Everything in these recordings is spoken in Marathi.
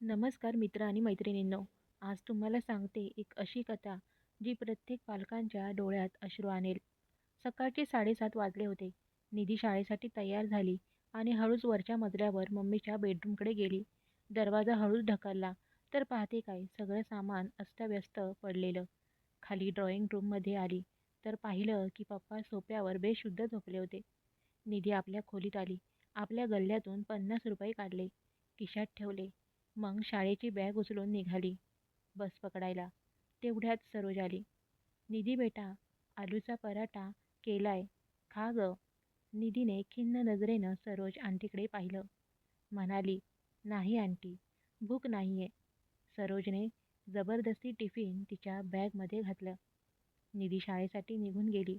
नमस्कार मित्र आणि मैत्रिणींनो आज तुम्हाला सांगते एक अशी कथा जी प्रत्येक पालकांच्या डोळ्यात अश्रू आणेल. सकाळचे साडेसात वाजले होते. निधी शाळेसाठी तयार झाली आणि हळूच वरच्या मजल्यावर मम्मीच्या बेडरूमकडे गेली. दरवाजा हळूच ढकलला तर पाहते काय सगळं सामान अस्तव्यस्त पडलेलं. खाली ड्रॉइंग रूममध्ये आली तर पाहिलं की पप्पा सोप्यावर बेशुद्ध झोपले होते. निधी आपल्या खोलीत आली. आपल्या गल्ल्यातून पन्नास रुपये काढले. खिशात ठेवले. मग शाळेची बॅग उचलून निघाली. बस पकडायला. तेवढ्यात सरोज आली. निधी बेटा आलूचा पराठा केलाय. खा ग. निधीने खिन्न नजरेनं सरोज आंटीकडे पाहिलं. म्हणाली नाही आंटी भूक नाही आहे सरोजने जबरदस्ती टिफिन तिच्या बॅगमध्ये घातलं. निधी शाळेसाठी निघून गेली.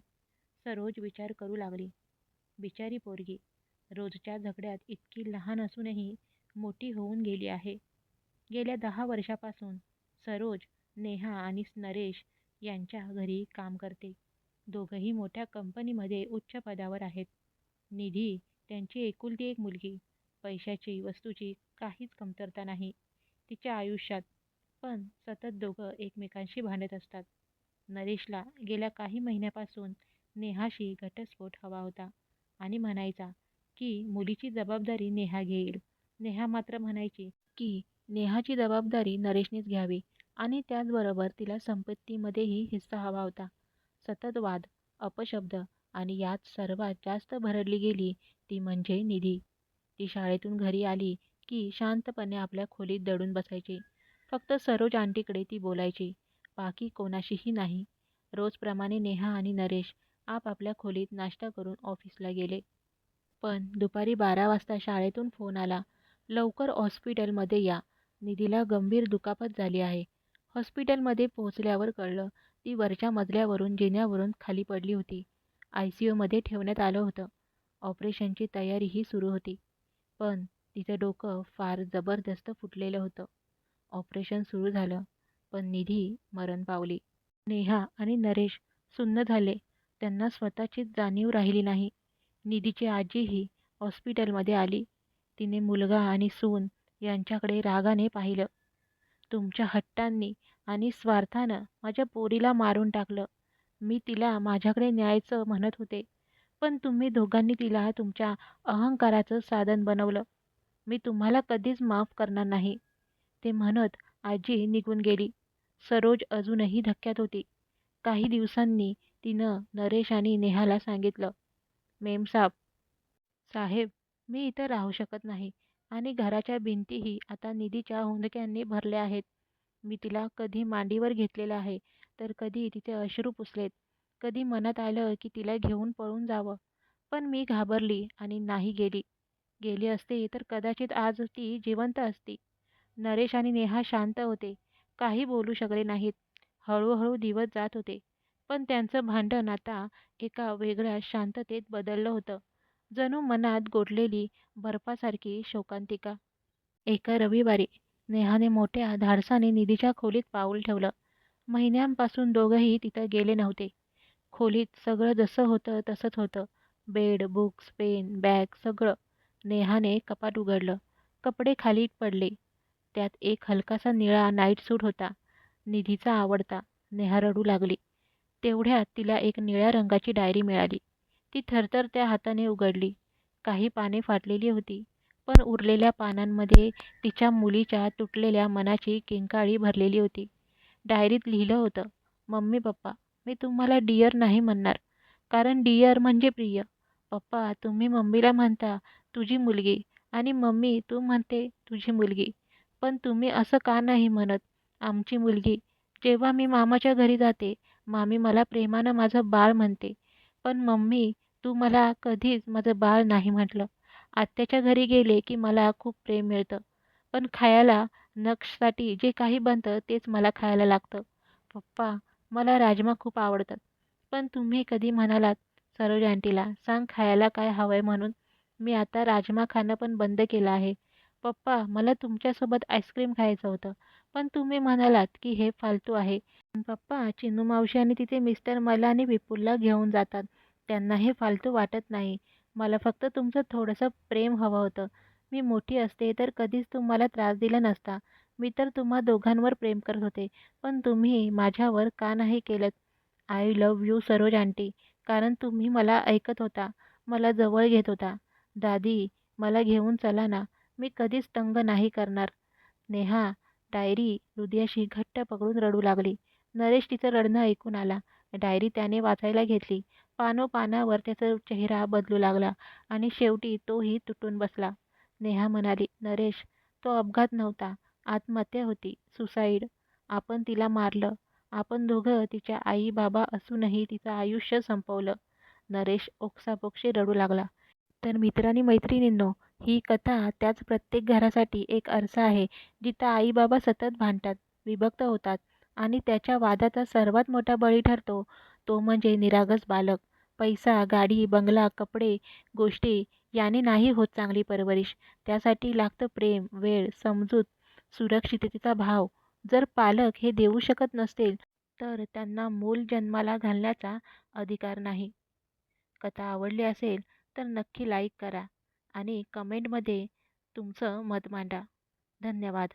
सरोज विचार करू लागली. बिचारी पोरगी रोजच्या झगड्यात इतकी लहान असूनही मोठी होऊन गेली आहे. गेल्या दहा वर्षापासून सरोज नेहा आणि नरेश यांच्या घरी काम करते. दोघंही मोठ्या कंपनीमध्ये उच्च पदावर आहेत. निधी त्यांची एकुलती एक मुलगी पैशाची वस्तूची काहीच कमतरता नाही. तिच्या आयुष्यात पण सतत दोघं एकमेकांशी भांडत असतात. नरेशला गेल्या काही महिन्यापासून नेहाशी घटस्फोट हवा होता आणि म्हणायचा की मुलीची जबाबदारी नेहा घेईल. नेहा मात्र म्हणायची की नेहाची जबाबदारी नरेशनेच घ्यावी आणि त्याचबरोबर तिला संपत्तीमध्येही हिस्सा हवा होता. सतत वाद अपशब्द आणि यात सर्वात जास्त भरडली गेली ती म्हणजे निधी. ती शाळेतून घरी आली की शांतपणे आपल्या खोलीत दडून बसायची. फक्त सरोज आंटीकडे ती बोलायची. बाकी कोणाशीही नाही. रोजप्रमाणे नेहा आणि नरेश आपापल्या खोलीत नाश्ता करून ऑफिसला गेले. पण दुपारी बारा वाजता शाळेतून फोन आला. लवकर हॉस्पिटलमध्ये या. निधीला गंभीर दुखापत झाली आहे. हॉस्पिटलमध्ये पोहोचल्यावर कळलं ती वरच्या मजल्यावरून जिन्यावरून खाली पडली होती. आय सी यूमध्ये ठेवण्यात आलं होतं. ऑपरेशनची तयारीही सुरू होती. पण तिचं डोकं फार जबरदस्त फुटलेलं होतं. ऑपरेशन सुरू झालं पण निधी मरण पावली. नेहा आणि नरेश सुन्न झाले. त्यांना स्वतःचीच जाणीव राहिली नाही. निधीची आजीही हॉस्पिटलमध्ये आली. तिने मुलगा आणि सून यांच्याकडे रागाने पाहिलं. तुमच्या हट्टांनी आणि स्वार्थानं माझ्या पोरीला मारून टाकलं. मी तिला माझ्याकडे न्यायचं म्हणत होते पण तुम्ही दोघांनी तिला तुमच्या अहंकाराचं साधन बनवलं. मी तुम्हाला कधीच माफ करणार नाही. ते म्हणत आजी निघून गेली. सरोज अजूनही धक्क्यात होती. काही दिवसांनी तिनं नरेश आणि नेहाला सांगितलं मेमसाब साहेब मी इथं राहू शकत नाही. आणि घराच्या भिंतीही आता निधीच्या हुंदक्यांनी भरल्या आहेत. मी तिला कधी मांडीवर घेतलेलं आहे तर कधी तिचे अश्रू पुसलेत. कधी मनात आलं की तिला घेऊन पळून जावं. पण मी घाबरली आणि नाही गेली. गेली असते तर कदाचित आज ती जिवंत असती. नरेश आणि नेहा शांत होते. काही बोलू शकले नाहीत. हळूहळू दिवस जात होते. पण त्यांचं भांडण आता एका वेगळ्या शांततेत बदललं होतं. जणू मनात गोठलेली बर्फासारखी शोकांतिका. एका रविवारी नेहाने मोठ्या धाडसाने निधीच्या खोलीत पाऊल ठेवलं. महिन्यांपासून दोघंही तिथं गेले नव्हते. खोलीत सगळं जसं होतं तसंच होतं. बेड बुक्स पेन बॅग सगळं नेहाने कपाट उघडलं. कपडे खाली पडले. त्यात एक हलकासा निळा नाईट सूट होता. निधीचा आवडता. नेहा रडू लागली. तेवढ्यात तिला एक निळ्या रंगाची डायरी मिळाली. ती थरथर त्या हाताने उघडली. काही पाने फाटलेली होती पण उरलेल्या पानांमध्ये तिच्या मुलीच्या तुटलेल्या मनाची किंकाळी भरलेली होती. डायरीत लिहिलं होतं मम्मी पप्पा मी तुम्हाला डिअर नाही म्हणणार कारण डिअर म्हणजे प्रिय. पप्पा तुम्ही मम्मीला म्हणता तुझी मुलगी आणि मम्मी तू म्हणते तुझी मुलगी. पण तुम्ही असं का नाही म्हणत? आमची मुलगी. जेव्हा मी मामाच्या घरी जाते मामी मला प्रेमानं माझं बाळ म्हणते. पण मम्मी तू मला कधीच माझं बाळ नाही म्हटलं. आत्याच्या घरी गेले की मला खूप प्रेम मिळतं. पण खायला नक्षसाठी जे काही बनतं तेच मला खायला लागतं. पप्पा मला राजमा खूप आवडतात. पण तुम्ही कधी म्हणालात सरोज आंटीला सांग खायला काय हवं आहे म्हणून. मी आता राजमा खाणं पण बंद केलं आहे. पप्पा मला तुमच्यासोबत आईस्क्रीम खायचं होतं. पण तुम्ही म्हणालात की हे फालतू आहे. पप्पा चिनू मावशी आणि तिथे मिस्टर मला आणि विपुलला घेऊन जातात. त्यांना हे फालतू वाटत नाही. मला फक्त तुमचं थोडंसं प्रेम हवं होतं. मी मोठी असते तर कधीच तुम्हाला त्रास दिला नसता. मी तर तुम्हा दोघांवर प्रेम करत होते. पण तुम्ही माझ्यावर का नाही केलं I love you Saroj aunty. कारण तुम्ही मला ऐकत होता. मला जवळ घेत होता. दादी मला घेऊन चला ना. मी कधीच तंग नाही करणार. नेहा डायरी हृदयाशी घट्ट पकडून रडू लागली. नरेश तिचं रडणं ऐकून आला. डायरी त्याने वाचायला घेतली. पानोपानावर त्याचा चेहरा बदलू लागला आणि शेवटी तोही तुटून बसला. नेहा म्हणाली नरेश तो अपघात नव्हता. आत्महत्या होती. सुसाईड. आपण तिला मारलं. आपण दोघं तिच्या आई बाबा असूनही तिचं आयुष्य संपवलं. नरेश ओक्सापोक्षी रडू लागला. तर मित्रांनी मैत्रिणींनो ही कथा त्याच प्रत्येक घरासाठी एक आरसा आहे जिथं आईबाबा सतत भांडतात विभक्त होतात आणि त्याच्या वादाचा सर्वात मोठा बळी ठरतो तो म्हणजे निरागस बालक. पैसा गाडी बंगला कपडे गोष्टी याने नाही होत चांगली परवरिश. त्यासाठी लागतं प्रेम वेळ समजूत सुरक्षिततेचा भाव. जर पालक हे देऊ शकत नसतील तर त्यांना मूल जन्माला घालण्याचा अधिकार नाही. कथा आवडली असेल तर नक्की लाईक करा. आणि कमेंटमध्ये तुमचं मत मांडा. धन्यवाद.